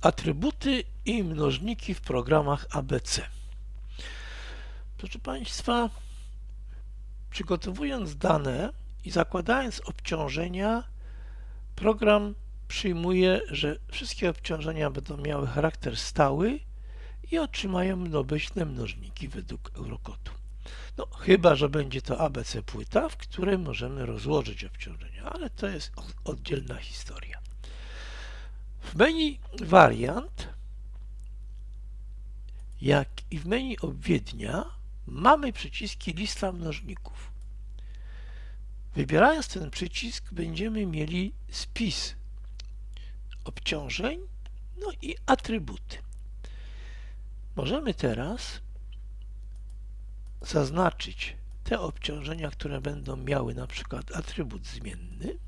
Atrybuty i mnożniki w programach ABC. Proszę Państwa, przygotowując dane i zakładając obciążenia, program przyjmuje, że wszystkie obciążenia będą miały charakter stały i otrzymają obecne mnożniki według Eurokodu. No, chyba, że będzie to ABC płyta, w której możemy rozłożyć obciążenia, ale to jest oddzielna historia. W menu wariant, jak i w menu obwiednia mamy przyciski lista mnożników. Wybierając ten przycisk będziemy mieli spis obciążeń, no i atrybuty. Możemy teraz zaznaczyć te obciążenia, które będą miały na przykład atrybut zmienny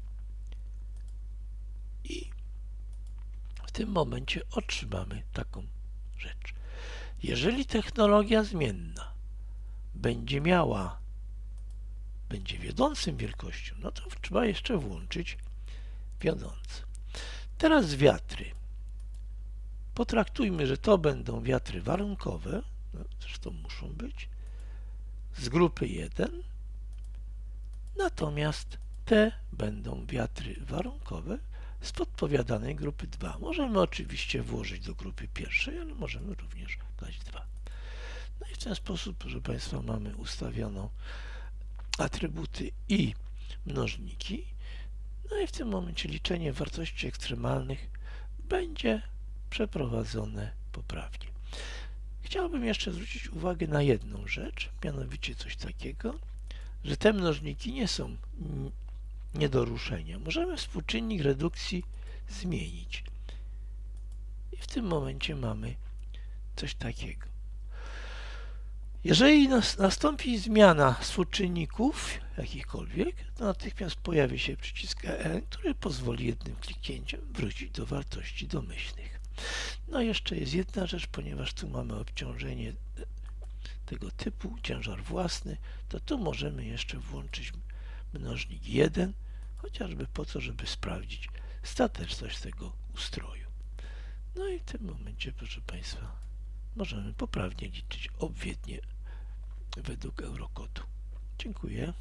i tym momencie otrzymamy taką rzecz. Jeżeli technologia zmienna będzie miała, będzie wiodącym wielkością, no to trzeba jeszcze włączyć wiodące. Teraz wiatry. Potraktujmy, że to będą wiatry warunkowe, no, zresztą muszą być, z grupy 1, natomiast te będą wiatry warunkowe z podpowiadanej grupy 2. Możemy oczywiście włożyć do grupy pierwszej, ale możemy również dać 2. No i w ten sposób, proszę Państwa, mamy ustawioną atrybuty i mnożniki. No i w tym momencie liczenie wartości ekstremalnych będzie przeprowadzone poprawnie. Chciałbym jeszcze zwrócić uwagę na jedną rzecz, mianowicie coś takiego, że te mnożniki nie są nie do ruszenia. Możemy współczynnik redukcji zmienić. I w tym momencie mamy coś takiego. Jeżeli nastąpi zmiana współczynników jakichkolwiek, to natychmiast pojawi się przycisk EN, który pozwoli jednym kliknięciem wrócić do wartości domyślnych. No jeszcze jest jedna rzecz, ponieważ tu mamy obciążenie tego typu, ciężar własny, to tu możemy jeszcze włączyć mnożnik 1, chociażby po to, żeby sprawdzić stateczność tego ustroju. No i w tym momencie, proszę Państwa, możemy poprawnie liczyć obwiednie według Eurokodu. Dziękuję.